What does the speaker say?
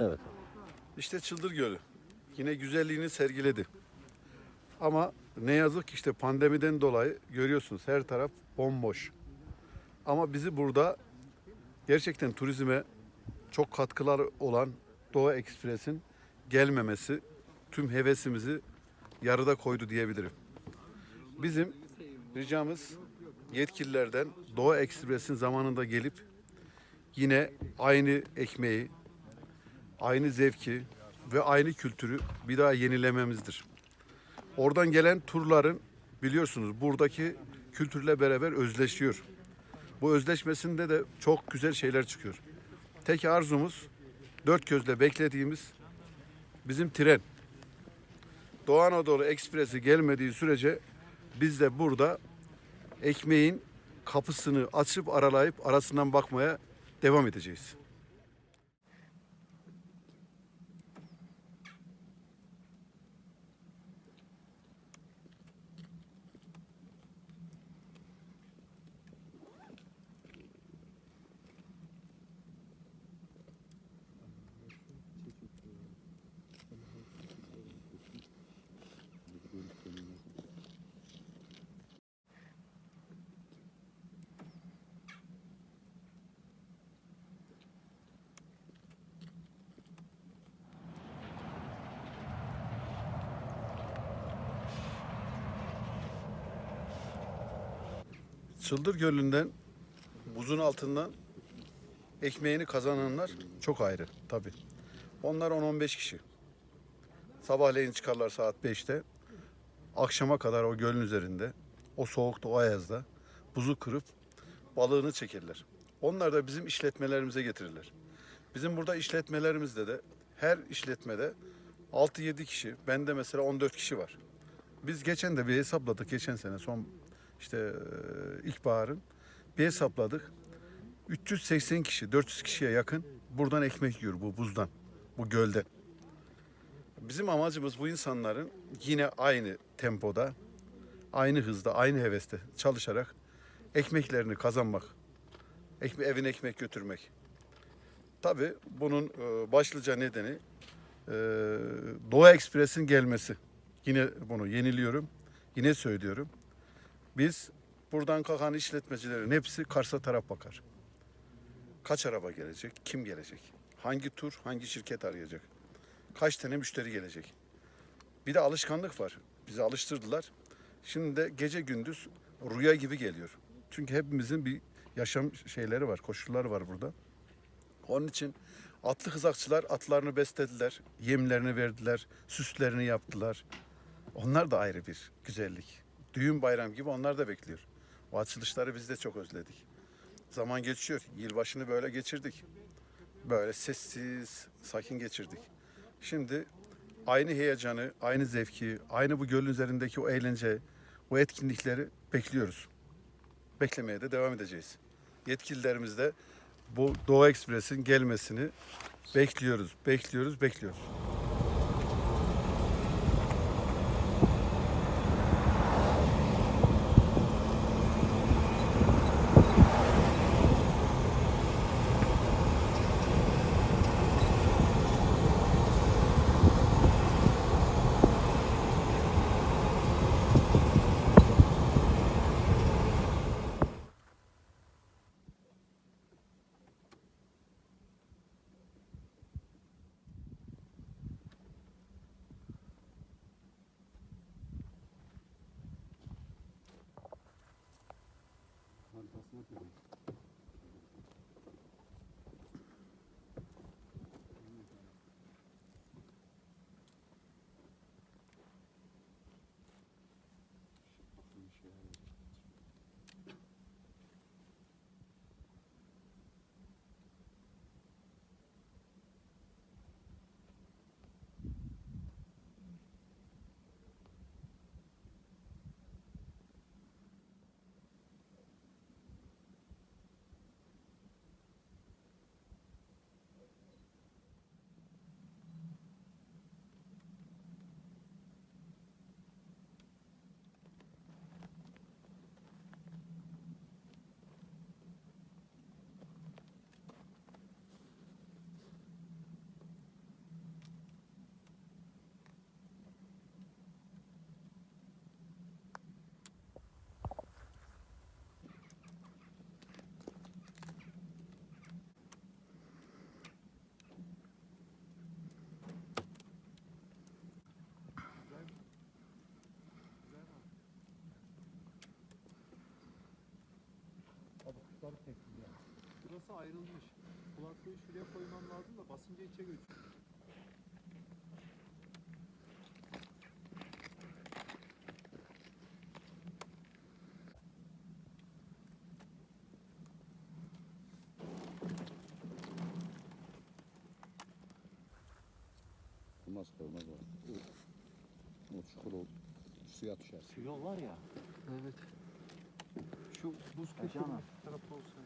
Evet. İşte Çıldır Gölü. Yine güzelliğini sergiledi. Ama ne yazık ki işte pandemiden dolayı görüyorsunuz her taraf bomboş. Ama bizi burada gerçekten turizme çok katkıları olan Doğu Ekspres'in gelmemesi tüm hevesimizi yarıda koydu diyebilirim. Bizim ricamız yetkililerden Doğu Ekspres'in zamanında gelip yine aynı ekmeği, aynı zevki ve aynı kültürü bir daha yenilememizdir. Oradan gelen turların biliyorsunuz buradaki kültürle beraber özleşiyor. Bu özleşmesinde de çok güzel şeyler çıkıyor. Tek arzumuz dört gözle beklediğimiz bizim tren. Doğu Anadolu Ekspresi gelmediği sürece biz de burada ekmeğin kapısını açıp aralayıp arasından bakmaya devam edeceğiz. Çıldır Gölü'nden buzun altından ekmeğini kazananlar çok ayrı tabii. Onlar 10-15 kişi. Sabahleyin çıkarlar saat 5'te. Akşama kadar o gölün üzerinde, o soğukta, o ayazda buzu kırıp balığını çekerler. Onlar da bizim işletmelerimize getirirler. Bizim burada işletmelerimizde de her işletmede 6-7 kişi, bende mesela 14 kişi var. Biz geçen de bir hesapladık geçen sene son işte ilkbaharın bir hesapladık. 380 kişi, 400 kişiye yakın buradan ekmek yiyor bu buzdan, bu gölde. Bizim amacımız bu insanların yine aynı tempoda, aynı hızda, aynı heveste çalışarak ekmeklerini kazanmak, ekme, evine ekmek götürmek. Tabii bunun başlıca nedeni e, Doğu Ekspres'in gelmesi. Yine bunu yeniliyorum, yine söylüyorum. Biz buradan kalkan işletmecilerin hepsi Kars'a taraf bakar. Kaç araba gelecek, kim gelecek, hangi tur, hangi şirket arayacak, kaç tane müşteri gelecek. Bir de alışkanlık var. Bizi alıştırdılar. Şimdi de gece gündüz rüya gibi geliyor. Çünkü hepimizin bir yaşam şeyleri var, koşulları var burada. Onun için atlı hızakçılar atlarını beslediler, yemlerini verdiler, süslerini yaptılar. Onlar da ayrı bir güzellik. Düğün bayram gibi onlar da bekliyor. O açılışları biz de çok özledik. Zaman geçiyor. Yılbaşını böyle geçirdik. Böyle sessiz, sakin geçirdik. Şimdi aynı heyecanı, aynı zevki, aynı bu gölün üzerindeki o eğlence, o etkinlikleri bekliyoruz. Beklemeye de devam edeceğiz. Yetkililerimiz de bu Doğu Ekspres'in gelmesini bekliyoruz, bekliyoruz, bekliyoruz. Absolutely. Kulakları kesildi. Burası ayrılmış. Kulaklığı şuraya koymam lazım da basınca içe götür. Olmaz olmaz o. O, çukur o suya düşer. Yol var ya. Evet. хочу бузку. Татьяна. Тарапусы.